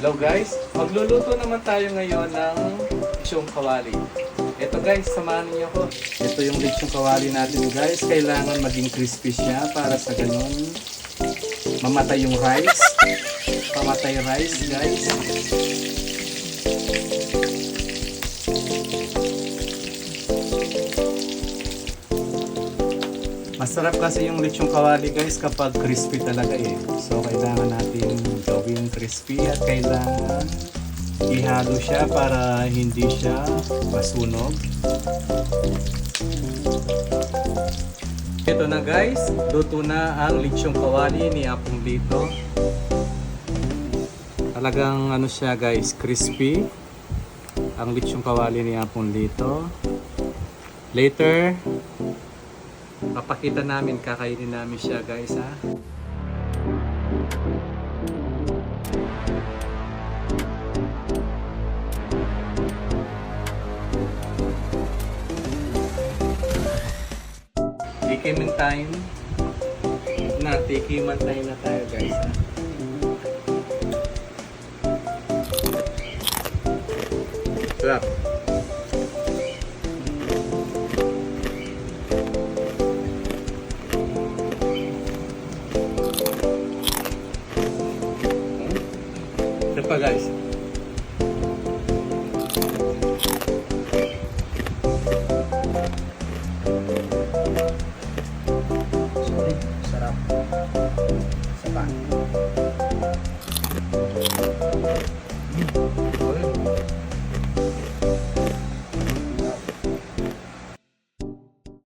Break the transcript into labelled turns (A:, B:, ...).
A: Hello guys, magluluto naman tayo ngayon ng lechong kawali. Ito guys, samahan niyo ko. Ito yung lechong kawali natin guys. Kailangan maging crispy siya para sa ganun mamatay yung rice. Pamatay rice guys. Masarap kasi yung lechong kawali guys kapag crispy talaga eh. So kailangan natin gawing crispy at kailangan ihalo siya para hindi siya masunog. Ito na guys, luto na ang lechong kawali ni Apong Lito. Talagang ano siya guys, crispy. Ang lechong kawali ni Apong Lito. Later, Papakita namin, kakainin namin siya guys ha. Tikimin time. Na, tikiman time na tayo guys ha. Sarap. Até pagar isso.